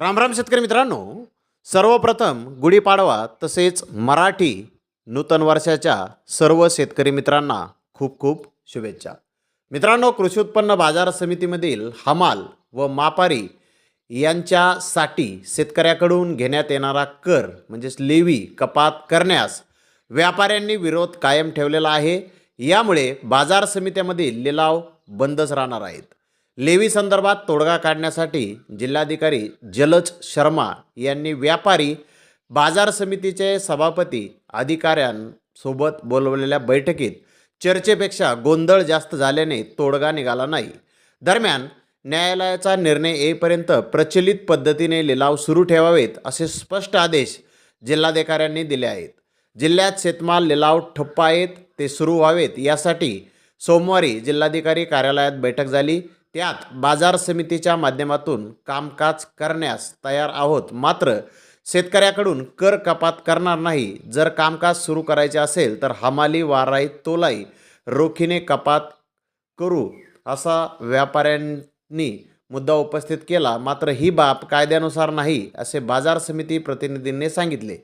रामराम शेतकरी मित्रांनो. सर्वप्रथम गुढीपाडवा तसेच मराठी नूतन वर्षाच्या सर्व शेतकरी मित्रांना खूप खूप शुभेच्छा. मित्रांनो कृषी उत्पन्न बाजार समितीमधील हमाल व मापारी यांच्यासाठी शेतकऱ्याकडून घेण्यात येणारा कर म्हणजेच लेवी कपात करण्यास व्यापाऱ्यांनी विरोध कायम ठेवलेला आहे. यामुळे बाजार समित्यामधील लिलाव बंदच राहणार आहेत. लेवी संदर्भात तोडगा काढण्यासाठी जिल्हाधिकारी जलज शर्मा यांनी व्यापारी बाजार समितीचे सभापती अधिकाऱ्यांसोबत बोलवलेल्या बैठकीत चर्चेपेक्षा गोंधळ जास्त झाल्याने तोडगा निघाला नाही. दरम्यान न्यायालयाचा निर्णय येईपर्यंत प्रचलित पद्धतीने लिलाव सुरू ठेवावेत असे स्पष्ट आदेश जिल्हाधिकाऱ्यांनी दिले आहेत. जिल्ह्यात शेतमाल लिलाव ठप्प आहेत ते सुरू व्हावेत यासाठी सोमवारी जिल्हाधिकारी कार्यालयात बैठक झाली. त्यात बाजार समितीच्या माध्यमातून कामकाज करण्यास तयार आहोत. मात्र शेतकऱ्याकडून कर कपात करणार नाही. जर कामकाज सुरू करायचे असेल तर हमाली वाराई तोलाई रोखीने कपात करू असा व्यापाऱ्यांनी मुद्दा उपस्थित केला. मात्र ही बाब कायद्यानुसार नाही असे बाजार समिती प्रतिनिधींनी सांगितले.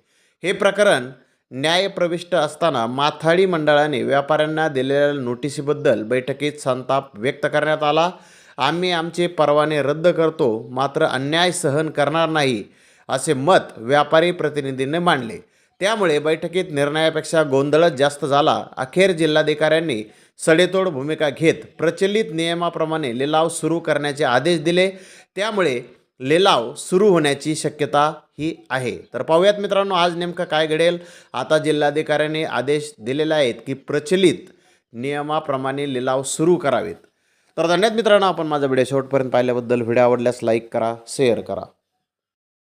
हे प्रकरण न्यायप्रविष्ट असताना माथाडी मंडळाने व्यापाऱ्यांना दिलेल्या नोटिसीबद्दल बैठकीत संताप व्यक्त करण्यात आला. आम्ही आमचे परवाने रद्द करतो मात्र अन्याय सहन करणार नाही असे मत व्यापारी प्रतिनिधींनी मांडले. त्यामुळे बैठकीत निर्णयापेक्षा गोंधळच जास्त झाला. अखेर जिल्हाधिकाऱ्यांनी सडेतोड भूमिका घेत प्रचलित नियमाप्रमाणे लिलाव सुरू करण्याचे आदेश दिले. त्यामुळे लिलाव सुरू होण्याची शक्यता ही आहे. तर पाहूयात मित्रांनो आज नेमकं काय घडेल? आता जिल्हाधिकाऱ्यांनी आदेश दिलेले आहेत की प्रचलित नियमाप्रमाणे लिलाव सुरू करावेत. तर धन्यवाद मित्रांनो आपण माझा व्हिडिओ शेवटपर्यंत पाहिल्याबद्दल. व्हिडिओ आवडल्यास लाईक करा शेअर करा.